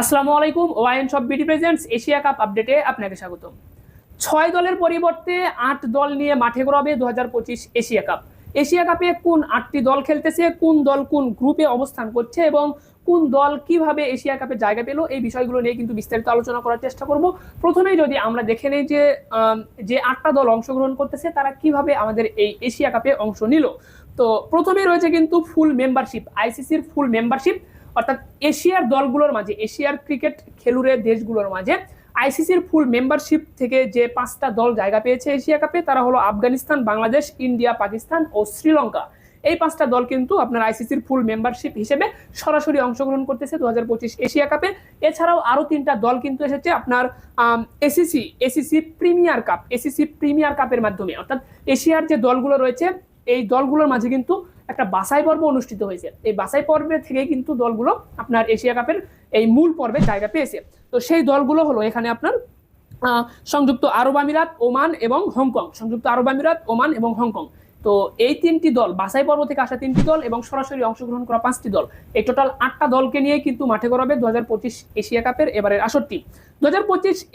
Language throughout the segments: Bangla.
আসসালামু আলাইকুম, ওয়াইন সব বিডি প্রেজেন্টস, এশিয়া কাপ আপডেটে আপনাকে স্বাগতম। ছয় দলের পরিবর্তে আট দল নিয়ে মাঠে গড়াবে দুহাজার পঁচিশ এশিয়া কাপ। এশিয়া কাপে কোন আটটি দল খেলতেছে, কোন দল কোন গ্রুপে অবস্থান করছে এবং কোন দল কীভাবে এশিয়া কাপে জায়গা পেল, এই বিষয়গুলো নিয়ে কিন্তু বিস্তারিত আলোচনা করার চেষ্টা করব। প্রথমেই যদি আমরা দেখে নেই যে যে আটটা দল অংশগ্রহণ করতেছে, তারা কীভাবে আমাদের এই এশিয়া কাপে অংশ নিল। তো প্রথমেই রয়েছে কিন্তু ফুল মেম্বারশিপ আইসিসির ফুল মেম্বারশিপ অর্থাৎ এশিয়ার দলগুলোর মাঝে, এশিয়ার ক্রিকেট খেলুড়ে দেশগুলোর মাঝে আইসিসির ফুল মেম্বারশিপ থেকে যে পাঁচটা দল জায়গা পেয়েছে এশিয়া কাপে, তারা হলো আফগানিস্তান, বাংলাদেশ, ইন্ডিয়া, পাকিস্তান ও শ্রীলঙ্কা। এই পাঁচটা দল কিন্তু আপনার আইসিসির ফুল মেম্বারশিপ হিসেবে সরাসরি অংশগ্রহণ করতেছে দু হাজার পঁচিশ এশিয়া কাপে। এছাড়াও আরও তিনটা দল কিন্তু এসেছে আপনার ACC ACC premier cup, ACC premier কাপের মাধ্যমে। অর্থাৎ এশিয়ার যে দলগুলো রয়েছে, এই দলগুলোর মাঝে কিন্তু একটা বাছাই পর্ব অনুষ্ঠিত হয়েছে। এই বাছাই পর্বে থেকে কিন্তু দলগুলো আপনার এশিয়া কাপের এই মূল পর্বে জায়গা পেয়েছে। তো সেই দলগুলো হলো এখানে আপনার সংযুক্ত আরব আমিরাত, ওমান এবং হংকং। সংযুক্ত আরব আমিরাত, ওমান এবং হংকং। তো এই তিনটি দল, বাছাই পর্ব থেকে আসা তিনটি দল এবং সরাসরি অংশগ্রহণ করা পাঁচটি দল। এই টোটাল আটটা দলকে নিয়ে কিন্তু মাঠে গড়াবে দু হাজার পঁচিশ এশিয়া কাপের এবারের আসরটি। দু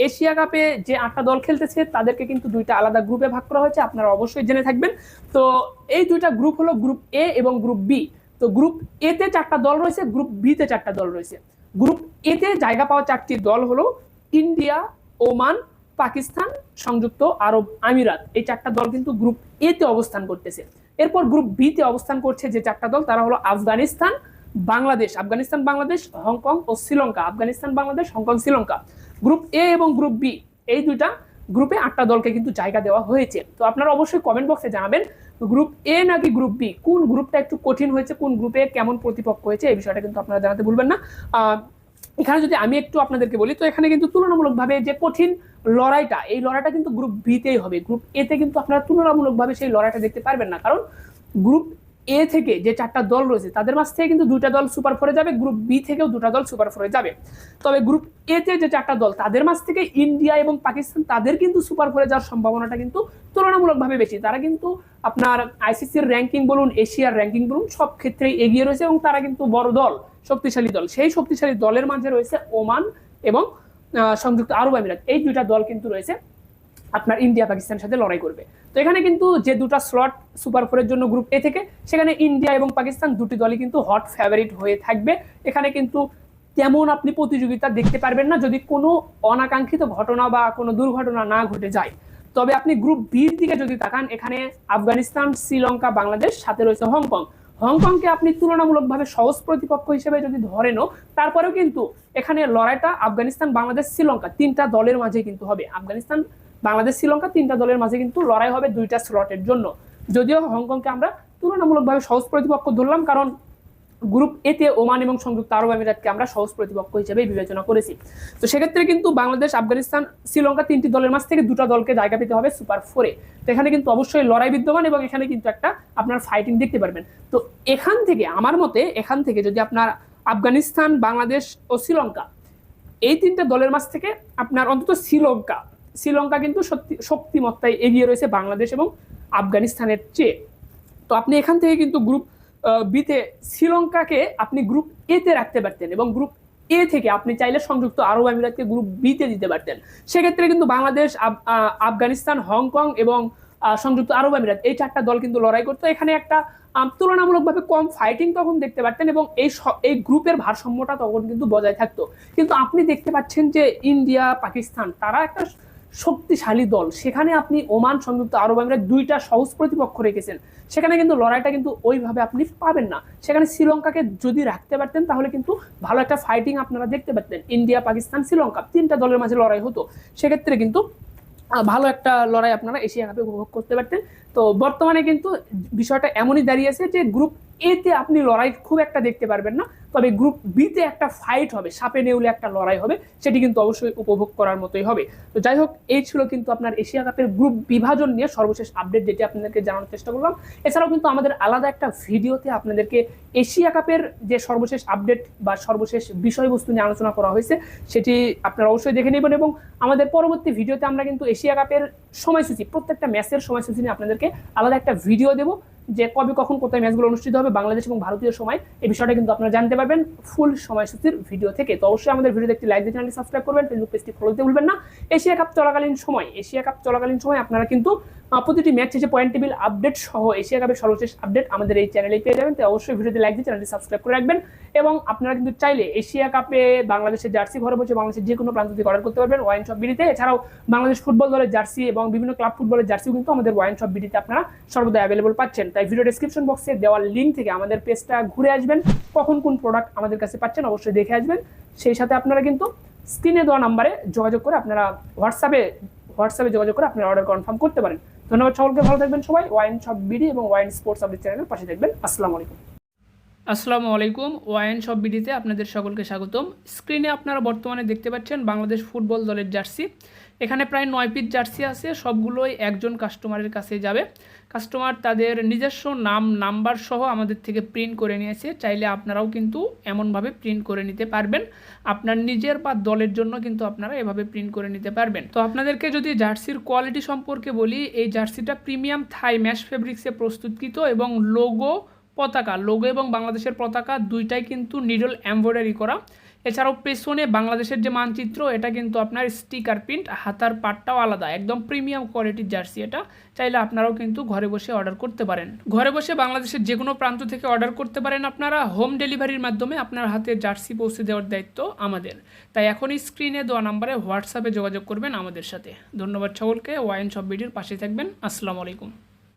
এশিয়া কাপে যে আটটা দল খেলতেছে, তাদেরকে কিন্তু দুইটা আলাদা গ্রুপে ভাগ করা হয়েছে, আপনারা অবশ্যই জেনে থাকবেন। তো এই দুইটা গ্রুপ হলো গ্রুপ এ এবং গ্রুপ বি তো গ্রুপ এ তে চারটা দল রয়েছে গ্রুপ বি তে চারটা দল রয়েছে। গ্রুপ এ তে জায়গা পাওয়া চারটি দল হলো ইন্ডিয়া, ওমান পাকিস্তান, সংযুক্ত আরব আমিরাত, এই চারটা দল কিন্তু গ্রুপ এ তে অবস্থান করতেছে। এরপর গ্রুপ বি তে অবস্থান করছে যে চারটা দল, তারা হলো Afghanistan, Bangladesh. Afghanistan, Bangladesh, Hong Kong O Sri Lanka. Afghanistan, Bangladesh, Hong Kong, Sri Lanka. Group A এবং গ্রুপ বি এই দুইটা গ্রুপে আটটা দলকে কিন্তু জায়গা দেওয়া হয়েছে। তো আপনারা অবশ্যই কমেন্ট বক্সে জানাবেন গ্রুপ এ নাকি গ্রুপ বি কোন গ্রুপটা একটু কঠিন হয়েছে, কোন গ্রুপে কেমন প্রতিপক্ষ হয়েছে, এই বিষয়টা কিন্তু আপনারা জানাতে ভুলবেন না। এখানে যদি আমি একটু আপনাদেরকে বলি, তো এখানে কিন্তু তুলনামূলকভাবে যে কঠিন লড়াইটা, এই লড়াইটা কিন্তু গ্রুপ বিতেই হবে। গ্রুপ এতে কিন্তু আপনারা তুলনামূলকভাবে সেই লড়াইটা দেখতে পারবেন না। কারণ গ্রুপ এ থেকে যে চারটা দল রয়েছে, তাদের মাঝ থেকে কিন্তু দুইটা দল সুপার ফোরে যাবে গ্রুপ বি থেকেও দুটা দল সুপার ফোরে যাবে। তবে গ্রুপ এ তে যে চারটা দল, তাদের মাঝ থেকে ইন্ডিয়া এবং পাকিস্তান, তাদের কিন্তু সুপার ফোরে যাওয়ার সম্ভাবনাটা কিন্তু তুলনামূলকভাবে বেশি। তারা কিন্তু আপনার আইসিসির র্যাঙ্কিং বলুন, এশিয়ার র্যাঙ্কিং বলুন, সব ক্ষেত্রেই এগিয়ে রয়েছে এবং তারা কিন্তু বড় দল, শক্তিশালী দল। সেই শক্তিশালী দলের মাঝে রয়েছে ওমান এবং সংযুক্ত আরব আমিরাত, এই দুইটা দল কিন্তু রয়েছে আপনার ইন্ডিয়া, পাকিস্তানের সাথে লড়াই করবে। তো এখানে কিন্তু যে দুটো স্লট সুপার ফোরের জন্য গ্রুপ এ থেকে, সেখানে ইন্ডিয়া এবং পাকিস্তান দুটি দলই কিন্তু হট ফেভারিট হয়ে থাকবে। এখানে কিন্তু তেমন আপনি প্রতিযোগিতা দেখতে পারবেন না যদি কোনো অনাকাঙ্ক্ষিত ঘটনা বা কোনো দুর্ঘটনা না ঘটে যায়। তবে আপনি গ্রুপ বির দিকে যদি তাকান, এখানে আফগানিস্তান, শ্রীলঙ্কা, বাংলাদেশ, সাথে রয়েছে হংকং। হংকংকে আপনি তুলনামূলকভাবে সহজ প্রতিপক্ষ হিসেবে যদি ধরেনও, তারপরেও কিন্তু এখানে লড়াইটা আফগানিস্তান, বাংলাদেশ, শ্রীলঙ্কা তিনটা দলের মাঝে কিন্তু হবে। আফগানিস্তান, বাংলাদেশ, শ্রীলঙ্কা তিনটা দলের মাঝে কিন্তু লড়াই হবে দুইটা স্লটের জন্য। যদিও হংকংকে আমরা তুলনামূলকভাবে সহজ প্রতিপক্ষ ধরলাম, কারণ গ্রুপ এতে ওমান এবং সংযুক্ত আরব আমিরাতকে আমরা সহজ প্রতিপক্ষ হিসেবে বিবেচনা করেছি। তো সেক্ষেত্রে কিন্তু বাংলাদেশ, আফগানিস্তান, শ্রীলঙ্কা তিনটি দলের মাঝ থেকে দুটো দলকে জায়গা পেতে হবে সুপার ফোরে তো এখানে কিন্তু অবশ্যই লড়াই বিদ্যমান এবং এখানে কিন্তু একটা আপনার ফাইটিং দেখতে পারবেন। তো এখান থেকে আমার মতে এখান থেকে যদি আপনার আফগানিস্তান, বাংলাদেশ ও শ্রীলঙ্কা এই তিনটা দলের মাঝ থেকে আপনার অন্তত শ্রীলঙ্কা শ্রীলঙ্কা কিন্তু সত্যি শক্তিমত্তায় এগিয়ে রয়েছে বাংলাদেশ এবং আফগানিস্তানের চেয়ে। তো আপনি এখান থেকে কিন্তু গ্রুপ বিতে শ্রীলঙ্কাকে আপনি গ্রুপ এ তে রাখতে পারতেন এবং গ্রুপ এ থেকে আপনি চাইলে সংযুক্ত আরব আমিরাতকে গ্রুপ বিতে দিতে পারতেন। সেক্ষেত্রে কিন্তু বাংলাদেশ আফগানিস্তান, হংকং এবং সংযুক্ত আরব আমিরাত এই চারটা দল কিন্তু লড়াই করতো। এখানে একটা তুলনামূলকভাবে কম ফাইটিং তখন দেখতে পারতেন এবং এই এই গ্রুপের ভারসাম্যটা তখন কিন্তু বজায় থাকতো। কিন্তু আপনি দেখতে পাচ্ছেন যে ইন্ডিয়া, পাকিস্তান, তারা একটা শক্তিশালী দল। সেখানে আপনি ওমান সংযুক্ত আরব আমিরাত দুইটা সহজ প্রতিপক্ষ রেখেছেন। সেখানে কিন্তু লড়াইটা কিন্তু ওইভাবে আপনি পাবেন না। সেখানে শ্রীলঙ্কাকে যদি রাখতে পারতেন, তাহলে কিন্তু ভালো একটা ফাইটিং আপনারা দেখতে পারতেন। ইন্ডিয়া, পাকিস্তান, শ্রীলঙ্কা তিনটা দলের মাঝে লড়াই হতো। সেক্ষেত্রে কিন্তু ভালো একটা লড়াই আপনারা এশিয়া কাপে উপভোগ করতে পারতেন। তো বর্তমানে কিন্তু বিষয়টা এমনই দাঁড়িয়েছে যে গ্রুপ এতে আপনি লড়াই খুব একটা দেখতে পারবেন না। তবে গ্রুপ বিতে একটা ফাইট হবে, সাপে নেউলে একটা লড়াই হবে, সেটি কিন্তু অবশ্যই উপভোগ করার মতোই হবে। তো যাই হোক, এই ছিল কিন্তু আপনার এশিয়া কাপের গ্রুপ বিভাজন নিয়ে সর্বশেষ আপডেট যেটি আপনাদেরকে জানানোর চেষ্টা করলাম। এছাড়াও কিন্তু আমাদের আলাদা একটা ভিডিওতে আপনাদেরকে এশিয়া কাপের যে সর্বশেষ আপডেট বা সর্বশেষ বিষয়বস্তু নিয়ে আলোচনা করা হয়েছে, সেটি আপনারা অবশ্যই দেখে নেবেন এবং আমাদের পরবর্তী ভিডিওতে আমরা কিন্তু এশিয়া কাপের সময়সূচি, প্রত্যেকটা ম্যাচের সময়সূচি নিয়ে আপনাদেরকে আলাদা একটা ভিডিও দেবো। যে কবে কখন কোথায় ম্যাচগুলো অনুষ্ঠিত হবে, বাংলাদেশ এবং ভারতীয় সময় এই বিষয়টা কিন্তু আপনারা জানতে পারবেন ফুল সময়সূচির ভিডিও থেকে। তো অবশ্যই আমাদের ভিডিও একটি লাইক দিয়ে চ্যানেলটি সাবস্ক্রাইব করবেন ফেসবুক পেজটি ফলো দিতে ভুলবেন না। এশিয়া কাপ চলাকালীন সময়, এশিয়া কাপ চলাকালীন সময় আপনারা কিন্তু প্রতিটি ম্যাচ শেষে পয়েন্ট টেবিল আপডেট সহ এশিয়া কাপের সর্বশেষ আপডেট আমাদের এই চ্যানেলে পেয়ে যাবেন। তো অবশ্যই ভিডিওতে লাইক দিয়ে চ্যানেলটি সাবস্ক্রাইব করে রাখবেন এবং আপনারা কিন্তু চাইলে এশিয়া কাপে বাংলাদেশের জার্সি ঘরে বসে বাংলাদেশের যে কোনো প্রান্ত থেকে অর্ডার করতে পারবেন। ওয়াইন শপ বিডিতে এছাড়াও বাংলাদেশ ফুটবল দলের জার্সি এবং বিভিন্ন ক্লাব ফুটবলের জার্সিও কিন্তু আমাদের ওয়াইন শপ বিডিতে আপনারা সর্বদা অ্যাভেলেবল পাচ্ছেন। তাই ভিডিও ডেসক্রিপশন বক্সে দেওয়ার লিঙ্ক থেকে আমাদের পেজটা ঘুরে আসবেন। কখন কোন প্রোডাক্ট আমাদের কাছে পাচ্ছেন অবশ্যই দেখে আসবেন। সেই সাথে আপনারা কিন্তু স্ক্রিনে দেওয়া নাম্বারে যোগাযোগ করে আপনারা হোয়াটসঅ্যাপে হোয়াটসঅ্যাপে যোগাযোগ করে আপনি অর্ডার কনফার্ম করতে পারেন। ধন্যবাদ সকলকে, ভালো থাকবেন সবাই। ওয়াইন শপ বিডি এবং ওয়াইন স্পোর্টস আপডেট চ্যানেলের পাশে থাকবেন। আসসালামু আলাইকুম। আসসালামু আলাইকুম, ওয়াইন শপ বিডিতে আপনাদের সকলকে স্বাগতম। স্ক্রিনে আপনারা বর্তমানে দেখতে পাচ্ছেন বাংলাদেশ ফুটবল দলের জার্সি। এখানে প্রায় নয় পিস জার্সি আছে, সবগুলোই একজন কাস্টমারের কাছে যাবে। কাস্টমার তাদের নিজস্ব নাম, নাম্বার সহ আমাদের থেকে প্রিন্ট করে নিয়েছে। চাইলে আপনারাও কিন্তু এমনভাবে প্রিন্ট করে নিতে পারবেন। আপনার নিজের বা দলের জন্য কিন্তু আপনারা এভাবে প্রিন্ট করে নিতে পারবেন। তো আপনাদেরকে যদি জার্সির কোয়ালিটি সম্পর্কে বলি, এই জার্সিটা প্রিমিয়াম থাই ম্যাশ ফেব্রিক্সে প্রস্তুতকৃত এবং লোগো পতাকা, লোগো এবং বাংলাদেশের পতাকা দুইটাই কিন্তু নিডল এমব্রয়ডারি করা। এছাড়াও পেছনে বাংলাদেশের যে মানচিত্র, এটা কিন্তু আপনার স্টিকার প্রিন্ট হাতার পাটটাও আলাদা, একদম প্রিমিয়াম কোয়ালিটির জার্সি এটা। চাইলে আপনারাও কিন্তু ঘরে বসে অর্ডার করতে পারেন। ঘরে বসে বাংলাদেশের যে কোনো প্রান্ত থেকে অর্ডার করতে পারেন আপনারা। হোম ডেলিভারির মাধ্যমে আপনার হাতে জার্সি পৌঁছে দেওয়ার দায়িত্ব আমাদের। তাই এখনই স্ক্রিনে দেওয়া নাম্বারে হোয়াটসঅ্যাপে যোগাযোগ করবেন আমাদের সাথে। ধন্যবাদ সকলকে ওয়াইন সব ভিডিওর পাশে থাকবেন। আসসালামু আলাইকুম।